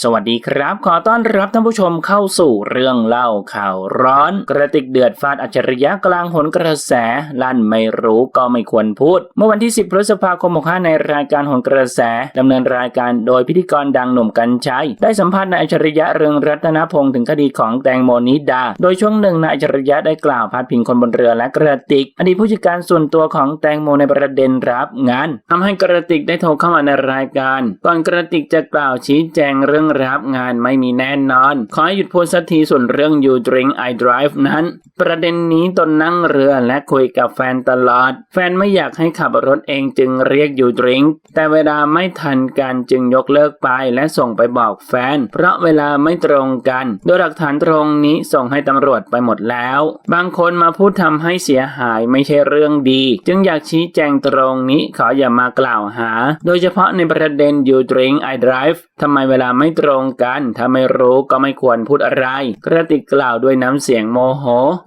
สวัสดีครับ ขอต้อนรับท่านผู้ชมเข้าสู่เรื่องเล่าข่าวร้อน กระติกเดือดฟาดอัจฉริยะกลางหนกระแส ลั่นไม่รู้ก็ไม่ควรพูด เมื่อวันที่ 10 พฤษภาคม65ในรายการหนกระแสดำเนินรายการโดยพิธีกรดังหนุ่มกัญชัย ได้สัมภาษณ์นายอัจฉริยะเรืองรัตนพงศ์ถึงคดีของแตงโมนิดา โดยช่วงหนึ่งนายอัจฉริยะได้กล่าวพาดพิงคนบนเรือและกระติก อดีตผู้จัดการส่วนตัวของแตงโมในประเด็นรับงานทำให้กระติกได้โทรเข้ามาในรายการ ก่อนกระติกจะกล่าวชี้แจงเรื่องรับงานไม่มีแน่นอน ขอให้หยุดพูดสักทีส่วนเรื่อง you drink I drive นั้น ประเด็นนี้ตนนั่งเรือและคุยกับแฟนตลอด แฟนไม่อยากให้ขับรถเองจึงเรียก you drink แต่เวลาไม่ทันกันจึงยกเลิกไปและส่งไปบอกแฟน เพราะเวลาไม่ตรงกัน โดยหลักฐานตรงนี้ส่งให้ตำรวจไปหมดแล้ว บางคนมาพูดทำให้เสียหายไม่ใช่เรื่องดี จึงอยากชี้แจงตรงนี้ขออย่ามากล่าวหา โดยเฉพาะในประเด็น you drink I drive ทำไมเวลาไม่ตรงกัน ถ้าไม่รู้ก็ไม่ควรพูดอะไร กระติกกล่าวด้วยน้ำเสียงโมโห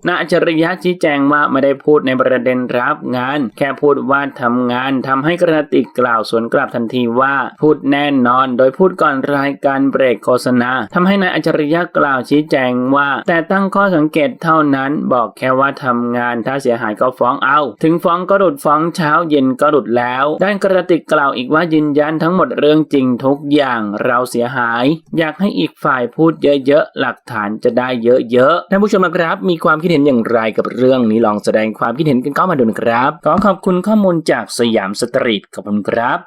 นายอัจฉริยะชี้แจงว่าไม่ได้พูดในประเด็นรับงาน แค่พูดว่าทำงานทำให้กระติกกล่าวสวนกลับทันทีว่า พูดแน่นอน โดยพูดก่อนรายการเบรกโฆษณาทำให้นายอัจฉริยะกล่าวชี้แจงว่า แต่ตั้งข้อสังเกตเท่านั้น บอกแค่ว่าทำงาน ถ้าเสียหายก็ฟ้องเอา ถึงฟ้องก็หลุดฟ้องเช้าเย็นก็หลุดแล้ว ด้านกระติกกล่าวอีกว่ายืนยันทั้งหมดเรื่องจริงทุกอย่างเราเสียหายอยากให้อีกฝ่ายพูดเยอะๆ หลักฐานจะได้เยอะๆ ท่านผู้ชมครับ มีความคิดเห็นอย่างไรกับเรื่องนี้ลองแสดงความคิดเห็นกันเข้ามาดูนะครับ ขอขอบคุณข้อมูลจากสยามสตรีทขอบคุณครับ